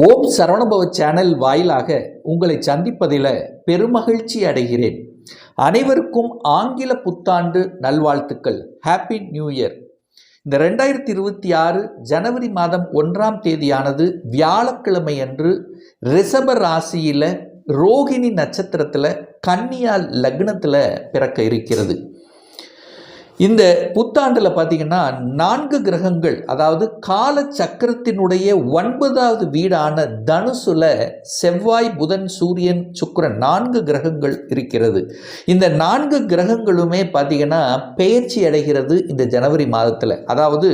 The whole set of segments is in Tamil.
ஓம் சரவணபவ சேனல் வாயிலாக உங்களை சந்திப்பதில் பெருமகிழ்ச்சி அடைகிறேன். அனைவருக்கும் ஆங்கில புத்தாண்டு நல்வாழ்த்துக்கள். ஹாப்பி நியூ இயர் இந்த ரெண்டாயிரத்தி இருபத்தி ஆறு ஜனவரி மாதம் ஒன்றாம் தேதியானது வியாழக்கிழமை அன்று ரிஷப ராசியில் ரோகிணி நட்சத்திரத்தில் கன்னியா லக்னத்தில் பிறக்க இருக்கிறது. இந்த புத்தாண்டில் பார்த்தீங்கன்னா நான்கு கிரகங்கள் அதாவது கால சக்கரத்தினுடைய ஒன்பதாவது வீடான தனுசுல செவ்வாய் புதன் சூரியன் சுக்கரன் நான்கு கிரகங்கள் இருக்கிறது. இந்த நான்கு கிரகங்களுமே பார்த்தீங்கன்னா பெயர்ச்சி அடைகிறது இந்த ஜனவரி மாதத்தில். அதாவது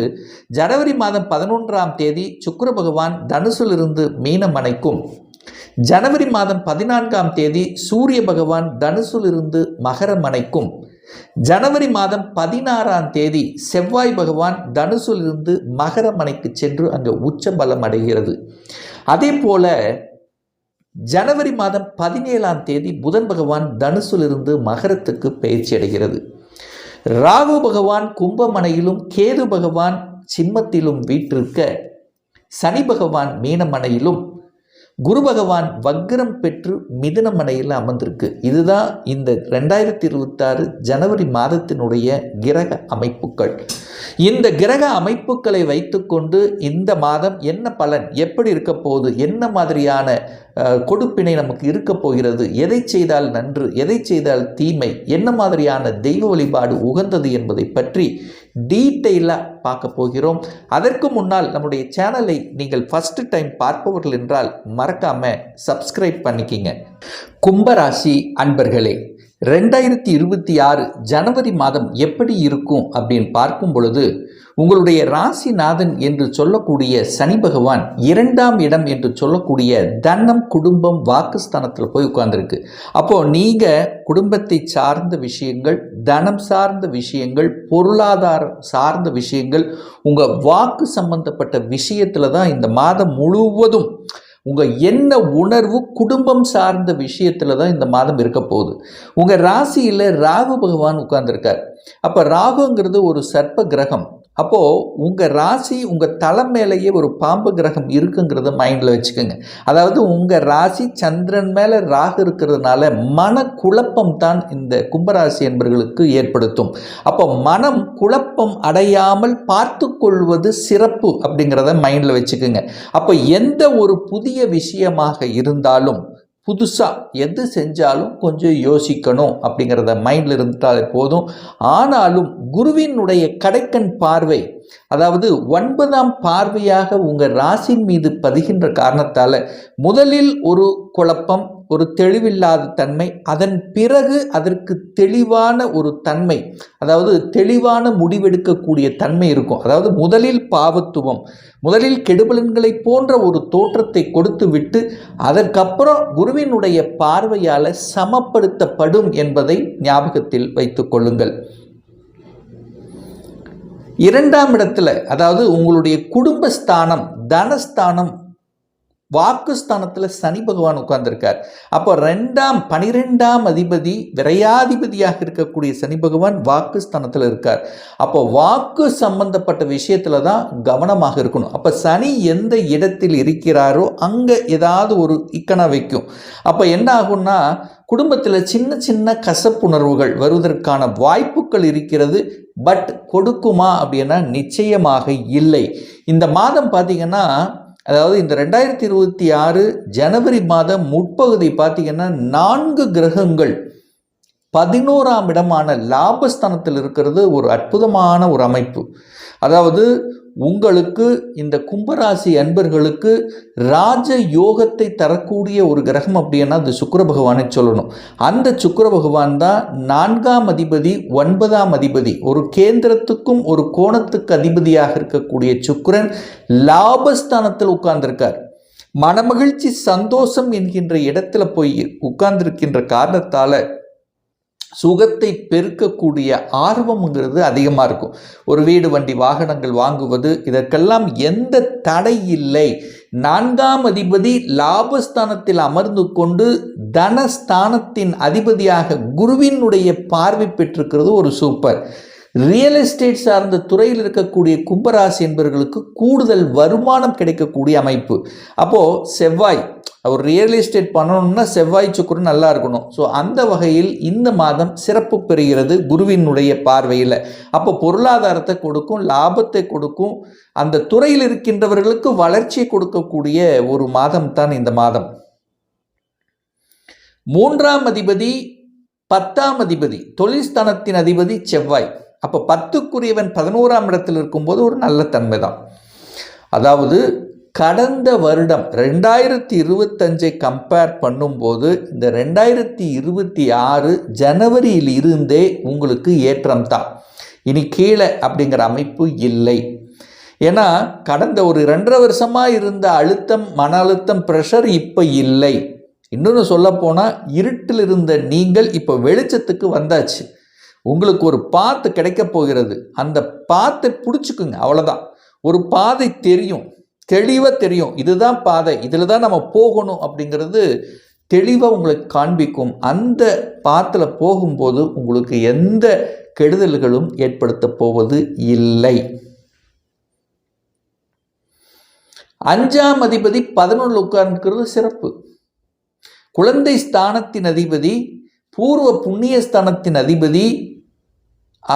ஜனவரி மாதம் பதினொன்றாம் தேதி சுக்கர பகவான் தனுசிலிருந்து மீனமனைக்கும் ஜனவரி மாதம் பதினான்காம் தேதி சூரிய பகவான் தனுசிலிருந்து மகரமனைக்கும் ஜனவரி மாதம் பதினாறாம் தேதி செவ்வாய் பகவான் தனுசிலிருந்து மகரமனைக்கு சென்று அங்கே உச்ச பலம் அடைகிறது. அதே போல ஜனவரி மாதம் பதினேழாம் தேதி புதன் பகவான் தனுசிலிருந்து மகரத்துக்கு பயிற்சி அடைகிறது. ராகு பகவான் கும்பமனையிலும் கேது பகவான் சிம்மத்திலும் வீற்றிருக்க சனி பகவான் மீனமனையிலும் குரு பகவான் வக்ரம் பெற்று மிதனமடையில் அமர்ந்திருக்கு. இதுதான் இந்த ரெண்டாயிரத்தி இருபத்தாறு ஜனவரி மாதத்தினுடைய கிரக அமைப்புகள். இந்த கிரக அமைப்புகளை வைத்துக்கொண்டு இந்த மாதம் என்ன பலன் எப்படி இருக்க போகுது என்ன மாதிரியான கொடுப்பினை நமக்கு இருக்க போகிறது எதை செய்தால் நன்று எதை செய்தால் தீமை என்ன மாதிரியான தெய்வ வழிபாடு உகந்தது என்பதை பற்றி டீட்டெயிலாக பார்க்க போகிறோம். அதற்கு முன்னால் நம்முடைய சேனலை நீங்கள் ஃபஸ்ட்டு டைம் பார்ப்பவர்கள் என்றால் மறக்காமல் சப்ஸ்கிரைப் பண்ணிக்கிங்க. கும்பராசி அன்பர்களே ரெண்டாயிரத்தி இருபத்தி ஆறு ஜனவரி மாதம் எப்படி இருக்கும் அப்படின்னு பார்க்கும் பொழுது உங்களுடைய ராசிநாதன் என்று சொல்லக்கூடிய சனி பகவான் இரண்டாம் இடம் என்று சொல்லக்கூடிய தனம் குடும்பம் வாக்குஸ்தானத்தில் போய் உட்கார்ந்துருக்கு. அப்போது நீங்கள் குடும்பத்தை சார்ந்த விஷயங்கள் தனம் சார்ந்த விஷயங்கள் பொருளாதாரம் சார்ந்த விஷயங்கள் உங்கள் வாக்கு சம்பந்தப்பட்ட விஷயத்தில் தான் இந்த மாதம் முழுவதும் உங்கள் என்ன உணர்வு குடும்பம் சார்ந்த விஷயத்தில் தான் இந்த மாதம் இருக்க போகுது. உங்கள் ராசியில் ராகு பகவான் உட்கார்ந்துருக்கார். அப்போ ராகுங்கிறது ஒரு சர்ப்ப கிரகம். அப்போது உங்கள் ராசி உங்கள் தலை மேலேயே ஒரு பாம்பு கிரகம் இருக்குங்கிறத மைண்டில் வச்சுக்கோங்க. அதாவது உங்கள் ராசி சந்திரன் மேலே ராகு இருக்கிறதுனால மனக்குழப்பம் தான் இந்த கும்பராசி என்பவர்களுக்கு ஏற்படுத்தும். அப்போ மனம் குழப்பம் அடையாமல் பார்த்து கொள்வது சிறப்பு அப்படிங்கிறத மைண்டில் வச்சுக்கோங்க. அப்போ எந்த ஒரு புதிய விஷயமாக இருந்தாலும் புதுசாக எது செஞ்சாலும் கொஞ்சம் யோசிக்கணும் அப்படிங்கிறத மைண்டில் இருந்துட்டாலே போதும். ஆனாலும் குருவினுடைய கடைக்கண் பார்வை அதாவது ஒன்பதாம் பார்வையாக உங்கள் ராசின் மீது பதிகின்ற காரணத்தால் முதலில் ஒரு குழப்பம் ஒரு தெளிவில்லாத தன்மை அதன் பிறகு அதற்கு தெளிவான ஒரு தன்மை அதாவது தெளிவான முடிவெடுக்கக்கூடிய தன்மை இருக்கும். அதாவது முதலில் பாவத்துவம் முதலில் கெடுபலன்களை போன்ற ஒரு தோற்றத்தை கொடுத்து விட்டு அதற்கப்புறம் குருவினுடைய பார்வையால் சமப்படுத்தப்படும் என்பதை ஞாபகத்தில் வைத்துக் கொள்ளுங்கள். இரண்டாம் இடத்துல அதாவது உங்களுடைய குடும்பஸ்தானம் தனஸ்தானம் வாக்குஸ்தானத்தில் சனி பகவான் உட்கார்ந்திருக்கார். அப்போ ரெண்டாம் பனிரெண்டாம் அதிபதி விரையாதிபதியாக இருக்கக்கூடிய சனி பகவான் வாக்குஸ்தானத்தில் இருக்கார். அப்போ வாக்கு சம்பந்தப்பட்ட விஷயத்தில் தான் கவனமாக இருக்கணும். அப்போ சனி எந்த இடத்தில் இருக்கிறாரோ அங்கே ஏதாவது ஒரு இக்கனை வைக்கும். அப்போ என்ன ஆகும்னா குடும்பத்தில் சின்ன சின்ன கசப்புணர்வுகள் வருவதற்கான வாய்ப்புகள் இருக்கிறது பட் கொடுக்குமா அப்படின்னா நிச்சயமாக இல்லை. இந்த மாதம் பார்த்தீங்கன்னா அதாவது இந்த ரெண்டாயிரத்தி இருபத்தி ஆறு ஜனவரி மாதம் முற்பகுதி பார்த்தீங்கன்னா நான்கு கிரகங்கள் பதினோராம் இடமான லாபஸ்தானத்தில் இருக்கிறது ஒரு அற்புதமான ஒரு அமைப்பு. அதாவது உங்களுக்கு இந்த கும்பராசி அன்பர்களுக்கு ராஜ யோகத்தை தரக்கூடிய ஒரு கிரகம் அப்படின்னா அது சுக்கர பகவானை சொல்லணும். அந்த சுக்கர பகவான் தான் நான்காம் அதிபதி ஒன்பதாம் அதிபதி. ஒரு கேந்திரத்துக்கும் ஒரு கோணத்துக்கு அதிபதியாக இருக்கக்கூடிய சுக்கரன் லாபஸ்தானத்தில் உட்கார்ந்திருக்கார். மனமகிழ்ச்சி சந்தோஷம் என்கின்ற இடத்துல போய் உட்கார்ந்திருக்கின்ற காரணத்தால் சுகத்தை பெருக்கக்கூடிய ஆர்வம்ங்கிறது அதிகமாக இருக்கும். ஒரு வீடு வண்டி வாகனங்கள் வாங்குவது இதற்கெல்லாம் எந்த தடை இல்லை. நான்காம் அதிபதி லாபஸ்தானத்தில் அமர்ந்து கொண்டு தனஸ்தானத்தின் அதிபதியாக குருவினுடைய பார்வை பெற்றிருக்கிறது ஒரு சூப்பர் ரியல் எஸ்டேட் சார்ந்த துறையில் இருக்கக்கூடிய கும்பராசி என்பவர்களுக்கு கூடுதல் வருமானம் கிடைக்கக்கூடிய அமைப்பு. அப்போது செவ்வாய் ஒரு ரியல் எஸ்டேட் பண்ணணும்னா செவ்வாய் சுக்கரன் நல்லா இருக்கணும். ஸோ அந்த வகையில் இந்த மாதம் சிறப்பு பெறுகிறது குருவினுடைய பார்வையில். அப்போ பொருளாதாரத்தை கொடுக்கும் லாபத்தை கொடுக்கும் அந்த துறையில் இருக்கின்றவர்களுக்கு வளர்ச்சியை கொடுக்கக்கூடிய ஒரு மாதம் தான் இந்த மாதம். மூன்றாம் அதிபதி பத்தாம் அதிபதி தொழில்ஸ்தானத்தின் அதிபதி செவ்வாய். அப்போ பத்துக்குரியவன் பதினோராம் இடத்தில் இருக்கும்போது ஒரு நல்ல தன்மை தான் அதாவது கடந்த வருடம் ரெண்டாயிரத்தி இருபத்தஞ்சை கம்பேர் பண்ணும்போது இந்த ரெண்டாயிரத்தி இருபத்தி ஆறு ஜனவரியில் இருந்தே உங்களுக்கு ஏற்றம் தான் இனி கீழே அப்படிங்கிற அமைப்பு இல்லை. ஏன்னா கடந்த ஒரு ரெண்டரை வருஷமாக இருந்த அழுத்தம் மன அழுத்தம் ப்ரெஷர் இப்போ இல்லை. இன்னொன்று சொல்லப்போனால் இருட்டில் இருந்த நீங்கள் இப்போ வெளிச்சத்துக்கு வந்தாச்சு. உங்களுக்கு ஒரு பாத்து கிடைக்க போகிறது. அந்த பாத்தை பிடிச்சிக்குங்க அவ்வளோதான் ஒரு பாதை தெரியும். தெளிவாக தெரியும். இதுதான் பாதை. இதில் தான் நம்ம போகணும் அப்படிங்கிறது தெளிவாக உங்களுக்கு காண்பிக்கும். அந்த பாத்தில் போகும்போது உங்களுக்கு எந்த கெடுதல்களும் ஏற்படுத்த போவது இல்லை. அஞ்சாம் அதிபதி பதினொன்று உட்கார்ந்துக்கிறது சிறப்பு. குழந்தை ஸ்தானத்தின் அதிபதி பூர்வ புண்ணிய ஸ்தானத்தின் அதிபதி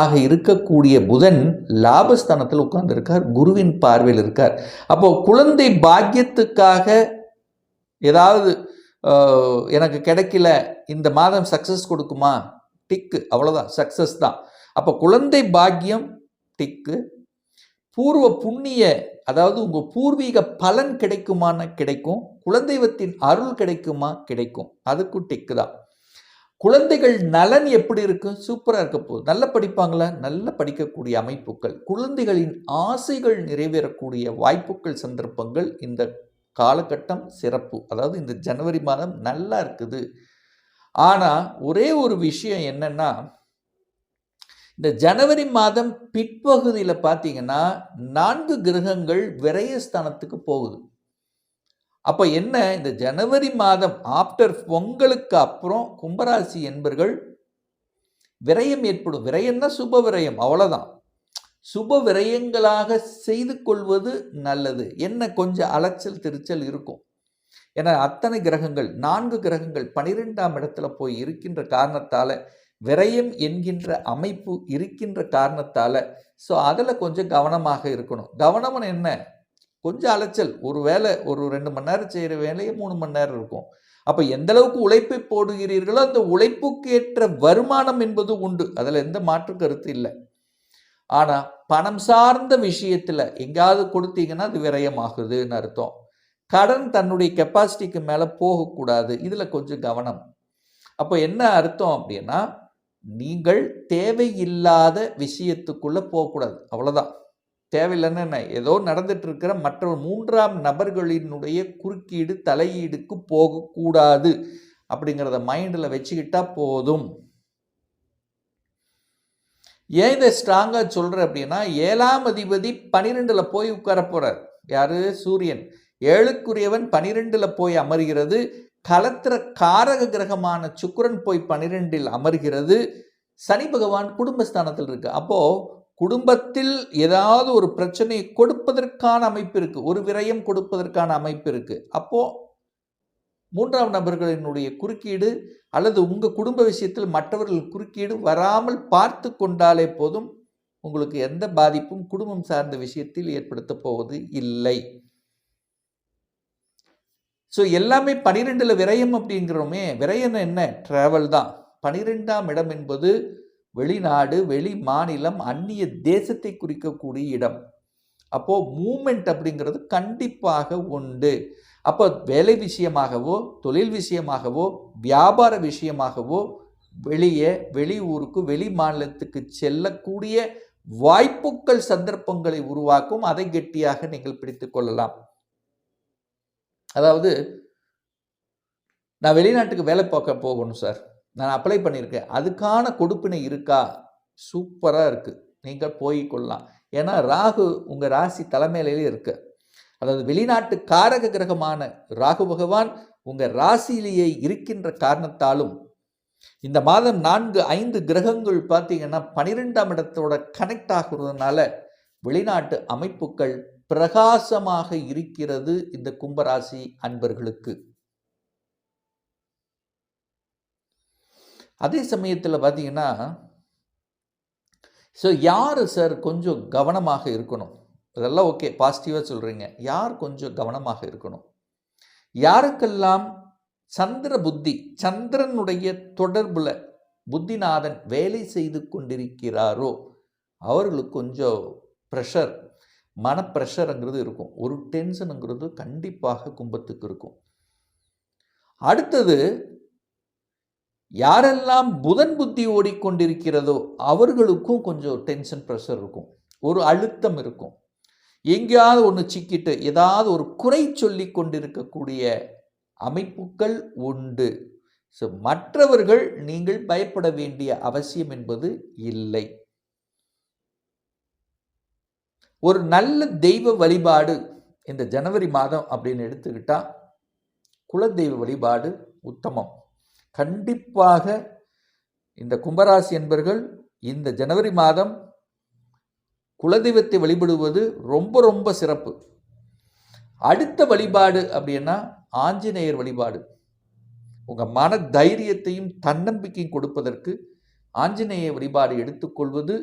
ஆக இருக்கக்கூடிய புதன் லாபஸ்தானத்தில் உட்கார்ந்துருக்கார் குருவின் பார்வையில் இருக்கார். அப்போ குழந்தை பாக்கியத்துக்காக ஏதாவது எனக்கு கிடைக்கல இந்த மாதம் சக்ஸஸ் கொடுக்குமா? டிக்கு அவ்வளோதான் சக்ஸஸ் தான். அப்போ குழந்தை பாக்கியம் டிக்கு பூர்வ புண்ணிய அதாவது உங்கள் பூர்வீக பலன் கிடைக்குமான கிடைக்கும் குலதெய்வத்தின் அருள் கிடைக்குமா? கிடைக்கும். அதுக்கும் டிக்கு தான். குழந்தைகள் நலன் எப்படி இருக்கும் சூப்பராக இருக்க போகுது நல்லா படிப்பாங்களா? நல்லா படிக்கக்கூடிய அமைப்புகள். குழந்தைகளின் ஆசைகள் நிறைவேறக்கூடிய வாய்ப்புகள் சந்தர்ப்பங்கள் இந்த காலகட்டம் சிறப்பு. அதாவது இந்த ஜனவரி மாதம் நல்லா இருக்குது. ஆனால் ஒரே ஒரு விஷயம் என்னென்னா இந்த ஜனவரி மாதம் பிற்பகுதியில் பார்த்தீங்கன்னா நான்கு கிரகங்கள் விரயஸ்தானத்துக்கு போகுது. அப்போ என்ன? இந்த ஜனவரி மாதம் ஆஃப்டர் பொங்கலுக்கு அப்புறம் கும்பராசி என்பர்கள் விரயம் ஏற்படும். விரயம்னா சுப விரயம். அவ்வளோதான் சுப விரயங்களாக செய்து கொள்வது நல்லது. என்ன? கொஞ்சம் அலைச்சல் திருச்சல் இருக்கும். ஏன்னா அத்தனை கிரகங்கள் நான்கு கிரகங்கள் பனிரெண்டாம் இடத்துல போய் இருக்கின்ற காரணத்தால் விரயம் என்கின்ற அமைப்பு இருக்கின்ற காரணத்தால் ஸோ அதில் கொஞ்சம் கவனமாக இருக்கணும். கவனம்னு என்ன? கொஞ்சம் அலைச்சல். ஒரு வேலை ஒரு ரெண்டு மணி நேரம் செய்கிற வேலையே மூணு மணி நேரம் இருக்கும். அப்போ எந்த அளவுக்கு உழைப்பை போடுகிறீர்களோ அந்த உழைப்புக்கு ஏற்ற வருமானம் என்பது உண்டு. அதில் எந்த மாற்று கருத்து இல்லை. ஆனால் பணம் சார்ந்த விஷயத்தில் எங்கேயாவது கொடுத்தீங்கன்னா அது விரயமாகுதுன்னு அர்த்தம். கடன் தன்னுடைய கெப்பாசிட்டிக்கு மேலே போகக்கூடாது. இதில் கொஞ்சம் கவனம். அப்போ என்ன அர்த்தம் அப்படின்னா நீங்கள் தேவையில்லாத விஷயத்துக்குள்ளே போகக்கூடாது. அவ்வளோதான் தேவையில்லைன்னு என்ன? ஏதோ நடந்துட்டு இருக்கிற மற்ற மூன்றாம் நபர்களினுடைய குறுக்கீடு தலையீடுக்கு போகக்கூடாது அப்படிங்கிறத மைண்டில் வச்சுக்கிட்டா போதும். ஏன் இதை ஸ்ட்ராங்காக சொல்கிறேன் அப்படின்னா ஏழாம் அதிபதி பனிரெண்டில் போய் உட்கார போகிறார் யார்? சூரியன். ஏழுக்குரியவன் பனிரெண்டில் போய் அமர்கிறது. கலத்திர காரக கிரகமான சுக்கரன் போய் பனிரெண்டில் அமர்கிறது. சனி பகவான் குடும்பஸ்தானத்தில் இருக்கு அப்போது குடும்பத்தில் ஏதாவது ஒரு பிரச்சனையை கொடுப்பதற்கான அமைப்பு இருக்கு. ஒரு விரயம் கொடுப்பதற்கான அமைப்பு இருக்கு. அப்போ மூன்றாம் நபர்களினுடைய குறுக்கீடு அல்லது உங்கள் குடும்ப விஷயத்தில் மற்றவர்கள் குறுக்கீடு வராமல் பார்த்து கொண்டாலே போதும் உங்களுக்கு எந்த பாதிப்பும் குடும்பம் சார்ந்த விஷயத்தில் ஏற்படுத்த போவது இல்லை. ஸோ எல்லாமே பனிரெண்டில் விரயம் அப்படிங்கிறோமே. விரயம் என்ன? ட்ராவல் தான். பனிரெண்டாம் இடம் என்பது வெளிநாடு வெளி மாநிலம் அந்நிய தேசத்தை குறிக்கக்கூடிய இடம். அப்போது மூமெண்ட் அப்படிங்கிறது கண்டிப்பாக உண்டு. அப்போ வேலை விஷயமாகவோ தொழில் விஷயமாகவோ வியாபார விஷயமாகவோ வெளியே வெளி ஊருக்கு வெளி மாநிலத்துக்கு செல்லக்கூடிய வாய்ப்புகள் சந்தர்ப்பங்களை உருவாக்கும் அதை கெட்டியாக நீங்கள் பிடித்து கொள்ளலாம். அதாவது நான் வெளிநாட்டுக்கு வேலை பார்க்க போகணும் சார். நான் அப்ளை பண்ணியிருக்கேன். அதுக்கான கொடுப்பினை இருக்கா? சூப்பராக இருக்குது நீங்கள் போய் கொள்ளலாம். ஏன்னா ராகு உங்கள் ராசி தலைமையிலேயே இருக்கு. அதாவது வெளிநாட்டு காரக கிரகமான ராகு பகவான் உங்கள் ராசியிலேயே இருக்கின்ற காரணத்தாலும் இந்த மாதம் நான்கு ஐந்து கிரகங்கள் பார்த்தீங்கன்னா பனிரெண்டாம் இடத்தோட கனெக்ட் ஆகுறதுனால வெளிநாட்டு அமைப்புகள் பிரகாசமாக இருக்கிறது இந்த கும்பராசி அன்பர்களுக்கு. அதே சமயத்தில் பார்த்தீங்கன்னா ஸோ யார் சார் கொஞ்சம் கவனமாக இருக்கணும்? இதெல்லாம் ஓகே பாசிட்டிவாக சொல்கிறீங்க யார் கொஞ்சம் கவனமாக இருக்கணும்? யாருக்கெல்லாம் சந்திர புத்தி சந்திரனுடைய தொடர்பில் புத்திநாதன் வேலை செய்து கொண்டிருக்கிறாரோ அவர்களுக்கு கொஞ்சம் ப்ரெஷர் மன ப்ரெஷருங்கிறது இருக்கும். ஒரு டென்ஷனுங்கிறது கண்டிப்பாக கும்பத்துக்கு இருக்கும். அடுத்தது யாரெல்லாம் புதன் புத்தி ஓடிக்கொண்டிருக்கிறதோ அவர்களுக்கும் கொஞ்சம் டென்ஷன் ப்ரெஷர் இருக்கும். ஒரு அழுத்தம் இருக்கும். எங்கேயாவது ஒன்று சிக்கிட்டு ஏதாவது ஒரு குறை சொல்லி கொண்டிருக்கக்கூடிய அமைப்புகள் உண்டு. ஸோ மற்றவர்கள் நீங்கள் பயப்பட வேண்டிய அவசியம் என்பது இல்லை. ஒரு நல்ல தெய்வ வழிபாடு இந்த ஜனவரி மாதம் அப்படின்னு எடுத்துக்கிட்டால் குலதெய்வ வழிபாடு உத்தமம். கண்டிப்பாக இந்த கும்பராசி என்பர்கள் இந்த ஜனவரி மாதம் குலதெய்வத்தை வழிபடுவது ரொம்ப ரொம்ப சிறப்பு. அடுத்த வழிபாடு அப்படின்னா ஆஞ்சநேயர் வழிபாடு. உங்கள் மன தைரியத்தையும் தன்னம்பிக்கையும் கொடுப்பதற்கு ஆஞ்சநேய வழிபாடு எடுத்துக்கொள்வது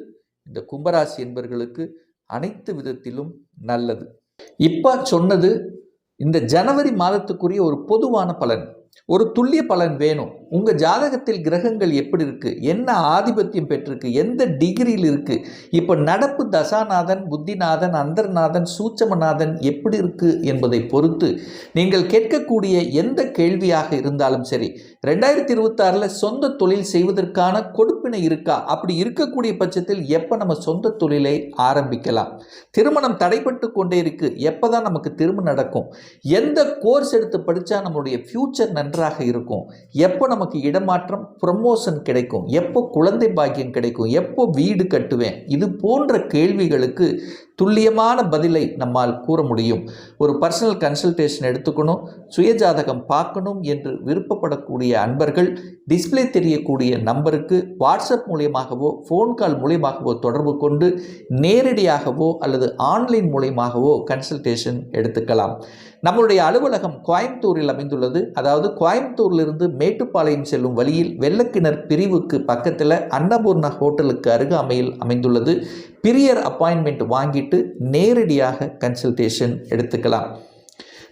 இந்த கும்பராசி என்பர்களுக்கு அனைத்து விதத்திலும் நல்லது. இப்போ சொன்னது இந்த ஜனவரி மாதத்துக்குரிய ஒரு பொதுவான பலன். ஒரு துல்லிய பலன் வேணும். உங்கள் ஜாதகத்தில் கிரகங்கள் எப்படி இருக்குது என்ன ஆதிபத்தியம் பெற்றிருக்கு? எந்த டிகிரியில் இருக்குது இப்போ நடப்பு தசாநாதன் புத்திநாதன் அந்தர்நாதன் சூட்சமநாதன் எப்படி இருக்குது என்பதை பொறுத்து நீங்கள் கேட்கக்கூடிய எந்த கேள்வியாக இருந்தாலும் சரி ரெண்டாயிரத்தி இருபத்தாறில் சொந்த தொழில் செய்வதற்கான கொடுப்பினை இருக்கா? அப்படி இருக்கக்கூடிய பட்சத்தில் எப்போ நம்ம சொந்த தொழிலை ஆரம்பிக்கலாம்? திருமணம் தடைப்பட்டு கொண்டே இருக்குது எப்போ தான் நமக்கு திருமணம் நடக்கும்? எந்த கோர்ஸ் எடுத்து படித்தா நம்மளுடைய ஃப்யூச்சர் நன்றாக இருக்கும். எப்போ நமக்கு இடமாற்றம் ப்ரமோஷன் கிடைக்கும் எப்போ குழந்தை பாக்கியம் கிடைக்கும் எப்போ வீடு கட்டுவேன் இது போன்ற கேள்விகளுக்கு துல்லியமான பதிலை நம்மால் கூற முடியும். ஒரு பர்சனல் கன்சல்டேஷன் எடுத்துக்கணும் சுயஜாதகம் பார்க்கணும் என்று விருப்பப்படக்கூடிய அன்பர்கள் டிஸ்பிளே தெரியக்கூடிய நம்பருக்கு வாட்ஸ்அப் மூலியமாகவோ ஃபோன் கால் மூலியமாகவோ தொடர்பு கொண்டு நேரடியாகவோ அல்லது ஆன்லைன் மூலியமாகவோ கன்சல்டேஷன் எடுத்துக்கலாம். நம்மளுடைய அலுவலகம் கோயம்புத்தூரில் அமைந்துள்ளது. அதாவது கோயம்புத்தூரிலிருந்து மேட்டுப்பாளையம் செல்லும் வழியில் வெள்ளக்கிணர் பிரிவுக்கு பக்கத்தில் அன்னபூர்ணா ஹோட்டலுக்கு அருகாமையில் அமைந்துள்ளது. பிரியர் அப்பாயின்மெண்ட் வாங்கிட்டு நேரடியாக கன்சல்டேஷன் எடுத்துக்கலாம்.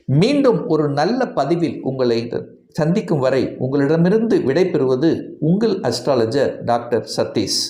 மீண்டும் ஒரு நல்ல பதிவில் உங்களை சந்திக்கும் வரை உங்களிடமிருந்து விடைபெறுவது உங்கள் அஸ்ட்ராலஜர் டாக்டர் சதீஷ்.